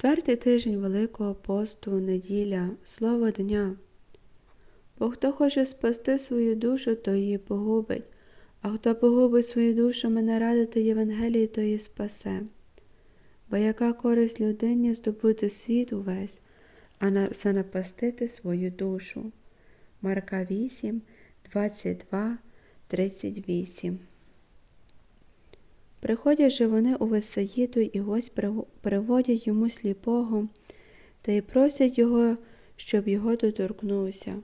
Четвертий тиждень Великого посту, неділя, слово дня. Бо хто хоче спасти свою душу, то її погубить, а хто погубить свою душу, мене радити Євангелії, то її спасе. Бо яка користь людині здобути світ увесь, а на, занапастити свою душу? Марка 8, 22, 38 Приходять же вони у Весаїду і ось приводять йому сліпого та й просять його, щоб його доторкнувся.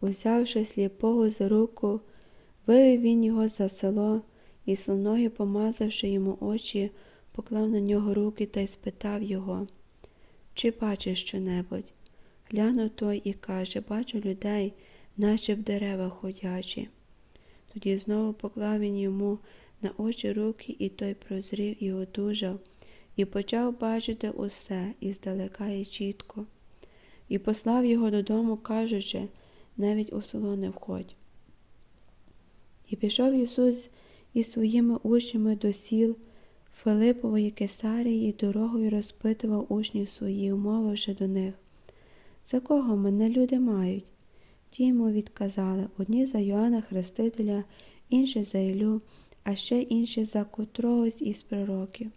Узявши сліпого за руку, вивів він його за село і слоною, помазавши йому очі, поклав на нього руки та й спитав його, чи бачиш щонебудь? Глянув той і каже Бачу людей, наче в деревах ходячі. Тоді знову поклав він йому на очі руки, і той прозрів і одужав, і почав бачити усе і здалека і чітко, і послав його додому, кажучи, навіть у село не входь. І пішов Ісус із своїми учнями до сіл Филипової Кесарії і дорогою розпитував учнів свої, умовивши до них. За кого мене люди мають? Ті йому відказали одні за Йоанна Хрестителя, інші за Ілю, а ще інші за котрогось із пророків.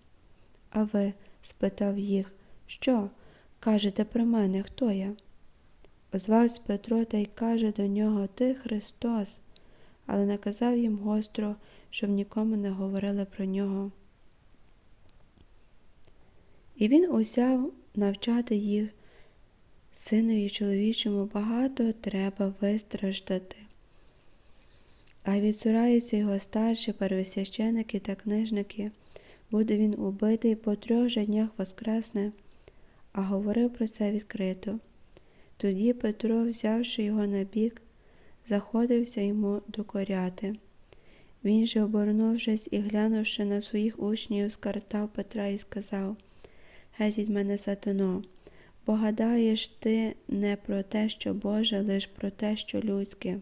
А ви? спитав їх, що? Кажете про мене, хто я? Озвався Петро та й каже до нього Ти Христос, але наказав їм гостро, щоб нікому не говорили про нього. І він узяв навчати їх, синові чоловічому багато треба вистраждати. А відсураються його старші первосвященики та книжники, буде він убитий по трьох же днях воскресне, а говорив про це відкрито. Тоді Петро, взявши його на бік, заходився йому докоряти. Він же, обернувшись і глянувши на своїх учнів, скартав Петра і сказав Геть від мене, сатано, бо гадаєш ти не про те, що Боже, лиш про те, що людське.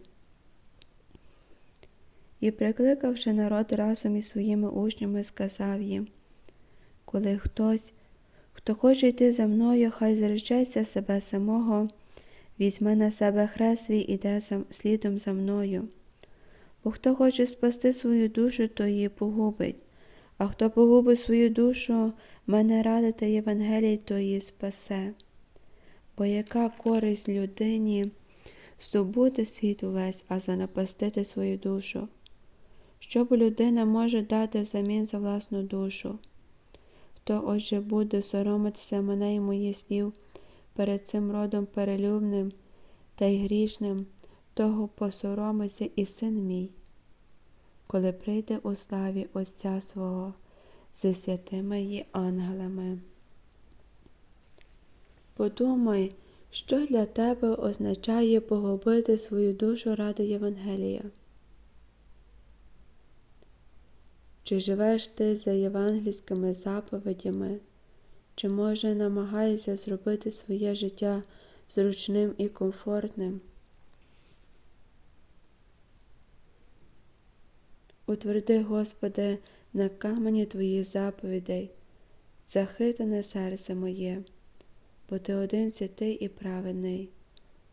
І, прикликавши народ разом із своїми учнями, сказав їм Коли хтось, хто хоче йти за мною, хай зречеться себе самого, візьме на себе хрест свій іде слідом за мною. Бо хто хоче спасти свою душу, то її погубить, а хто погубить свою душу, мене радити Євангелій, то її спасе. Бо яка користь людині здобути світ увесь, а занапастити свою душу? Що б людина може дати взамін за власну душу? Хто отже буде соромитися мене і моїх слів перед цим родом перелюбним та й грішним, того посоромиться і син мій, коли прийде у славі Отця свого зі святими її ангелами. Подумай, що для тебе означає погубити свою душу ради Євангелія. Чи живеш ти за євангельськими заповідями, чи, може, намагаєшся зробити своє життя зручним і комфортним? Утверди, Господи, на камені Твоїх заповідей, захитане серце моє, бо Ти один святий і праведний.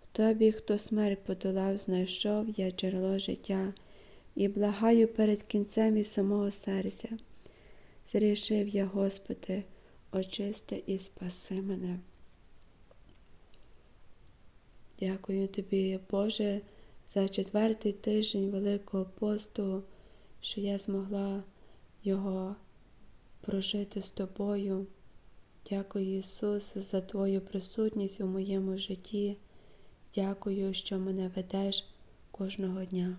В тобі, хто смерть подолав, знайшов я джерело життя і благаю перед кінцем і самого серця. Зрішив я, Господи, очисти і спаси мене. Дякую тобі, Боже, за четвертий тиждень Великого посту, що я змогла його прожити з тобою. Дякую, Ісус, за Твою присутність у моєму житті. Дякую, що мене ведеш кожного дня.